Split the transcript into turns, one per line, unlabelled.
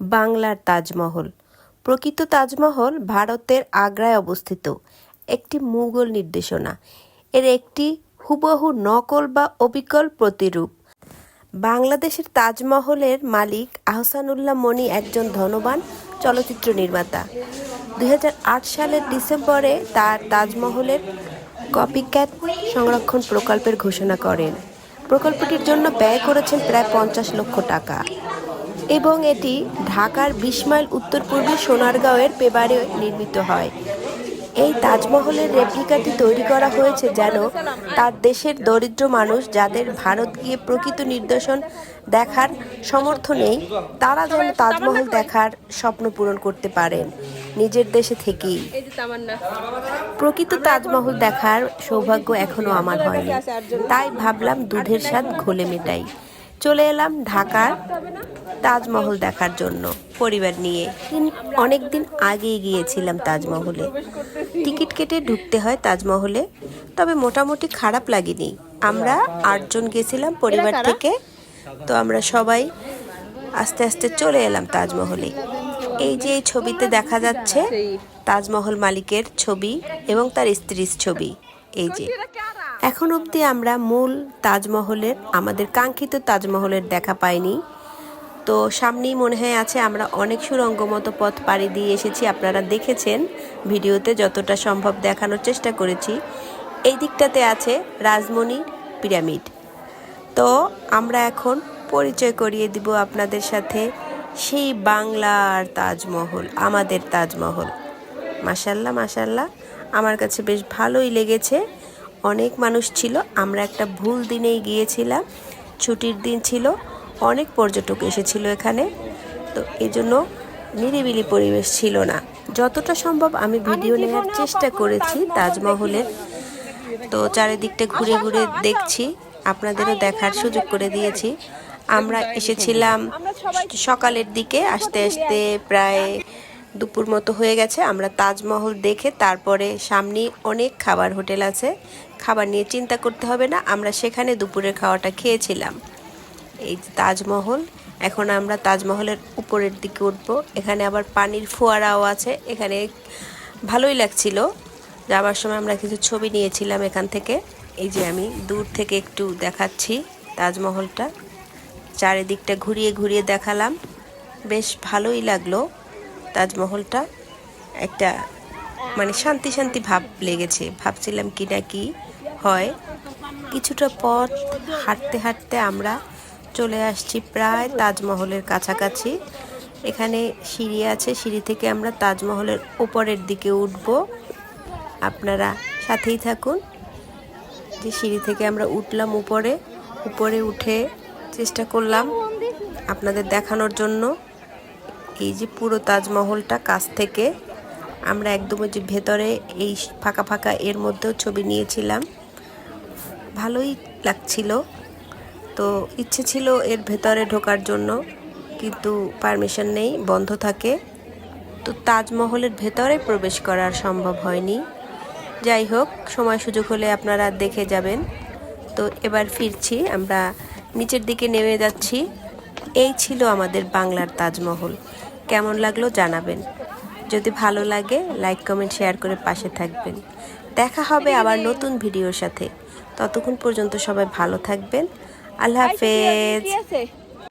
বাংলার তাজমহল। প্রকৃত তাজমহল ভারতের আগ্রায় অবস্থিত। একটি মুঘল নির্দেশনা। এর একটি হুবহু নকল বা অবিকল প্রতিরূপ। বাংলাদেশের তাজমহলের মালিক আহসানুল্লাহ মনি একজন ধনবান চলচ্চিত্র নির্মাতা। দু হাজার আট সালের ডিসেম্বরে তার তাজমহলের কপিক্যাট সংরক্ষণ প্রকল্পের ঘোষণা করেন। প্রকল্পটির জন্য ব্যয় করেছেন প্রায় পঞ্চাশ লক্ষ টাকা। এবং এটি ঢাকার বিশ মাইল উত্তর পূর্বে সোনারগাঁওয়ের পেবারে নির্মিত হয়। এই তাজমহলের রেপ্লিকাটি তৈরি করা হয়েছে যেন তার দেশের দরিদ্র মানুষ যাদের ভারত গিয়ে প্রকৃত নিদর্শন দেখার সমর্থ নেই, তারা যেন তাজমহল দেখার স্বপ্ন পূরণ করতে পারেন নিজের দেশে থেকেই। প্রকৃত তাজমহল দেখার সৌভাগ্য এখনও আমার হয়নি। তাই ভাবলাম দুধের স্বাদ ঘোলে মেটাই। চলে এলাম ঢাকার তাজমহল দেখার জন্য পরিবার নিয়ে। অনেক দিন আগেই গিয়েছিলাম তাজমহলে। টিকিট কেটে ঢুকতে হয় তাজমহলে তবে মোটামুটি খারাপ লাগেনি। আমরা আটজন গেছিলাম পরিবার থেকে তো আমরা সবাই আস্তে আস্তে চলে এলাম তাজমহলে। এই যে এই ছবিতে দেখা যাচ্ছে তাজমহল মালিকের ছবি এবং তার স্ত্রীর ছবি। এই যে, এখন অবধি আমরা মূল তাজমহলের, আমাদের কাঙ্ক্ষিত তাজমহলের দেখা পাইনি। তো সামনেই মনে হয় আছে, আমরা অনেক সুরঙ্গ মতো পথ পাড়ি দিয়ে এসেছি। আপনারা দেখেছেন ভিডিওতে যতটা সম্ভব দেখানোর চেষ্টা করেছি। এই দিকটাতে আছে রাজমণি পিরামিড। তো আমরা এখন পরিচয় করিয়ে দিব আপনাদের সাথে সেই বাংলার তাজমহল, আমাদের তাজমহল। মাসাল্লাহ মাসাল্লাহ আমার কাছে বেশ ভালোই লেগেছে। অনেক মানুষ ছিল আমরা একটা ভুল দিনেই গিয়েছিলাম ছুটির দিন ছিল অনেক পর্যটক এসেছিল এখানে। তো এই জন্য নিরিবিলি পরিবেশ ছিল না। যতটা সম্ভব আমি ভিডিও নেওয়ার চেষ্টা করেছি তাজমহলের। তো চারিদিকটা ঘুরে ঘুরে দেখছি আপনাদেরও দেখার সুযোগ করে দিয়েছি। আমরা এসেছিলাম সকালের দিকে আসতে আসতে প্রায় দুপুর মতো হয়ে গেছে। আমরা তাজমহল দেখে তারপরে সামনে অনেক খাবার হোটেল আছে। খাবার নিয়ে চিন্তা করতে হবে না, আমরা সেখানে দুপুরের খাওয়াটা খেয়েছিলাম। এই তাজমহল, এখন আমরা তাজমহলের উপরের দিকে উঠবো। এখানে আবার পানির ফোয়ারাও আছে। এখানে ভালোই লাগছিল। যাওয়ার সময় আমরা কিছু ছবি নিয়েছিলাম এখান থেকে। এই যে আমি দূর থেকে একটু দেখাচ্ছি তাজমহলটা। চারিদিকটা ঘুরিয়ে ঘুরিয়ে দেখালাম। বেশ ভালোই লাগল। তাজমহলটা একটা মানে শান্তি শান্তি ভাব লেগেছে। ভাবছিলাম কি না কি হয়। কিছুটা পথ হাঁটতে হাঁটতে আমরা চলে আসছি প্রায় তাজমহলের কাছাকাছি। এখানে সিঁড়ি আছে, সিঁড়ি থেকে আমরা তাজমহলের উপরের দিকে উঠব। আপনারা সাথেই থাকুন। যে সিঁড়ি থেকে আমরা উঠলাম উপরে উপরে উঠে চেষ্টা করলাম আপনাদের দেখানোর জন্য। এই যে পুরো তাজমহলটা কাছ থেকে। আমরা একদম যে ভেতরে এই ফাঁকা ফাঁকা এর মধ্যেও ছবি নিয়েছিলাম। ভালোই লাগছিল। তো ইচ্ছে ছিল এর ভেতরে ঢোকার জন্য, কিন্তু পারমিশন নেই, বন্ধ থাকে। তো তাজমহলের ভেতরে প্রবেশ করার সম্ভব হয়নি। যাই হোক, সময় সুযোগ হলে আপনারা দেখে যাবেন। তো এবার ফিরছি, আমরা নিচের দিকে নেমে যাচ্ছি। এই ছিল আমাদের বাংলার তাজমহল। কেমন লাগল জানাবেন। যদি ভালো লাগে লাইক কমেন্ট শেয়ার করে পাশে থাকবেন। দেখা হবে আবার নতুন ভিডিওর সাথে। ততক্ষণ পর্যন্ত সবাই ভালো থাকবেন। আল্লাহ হাফেজ।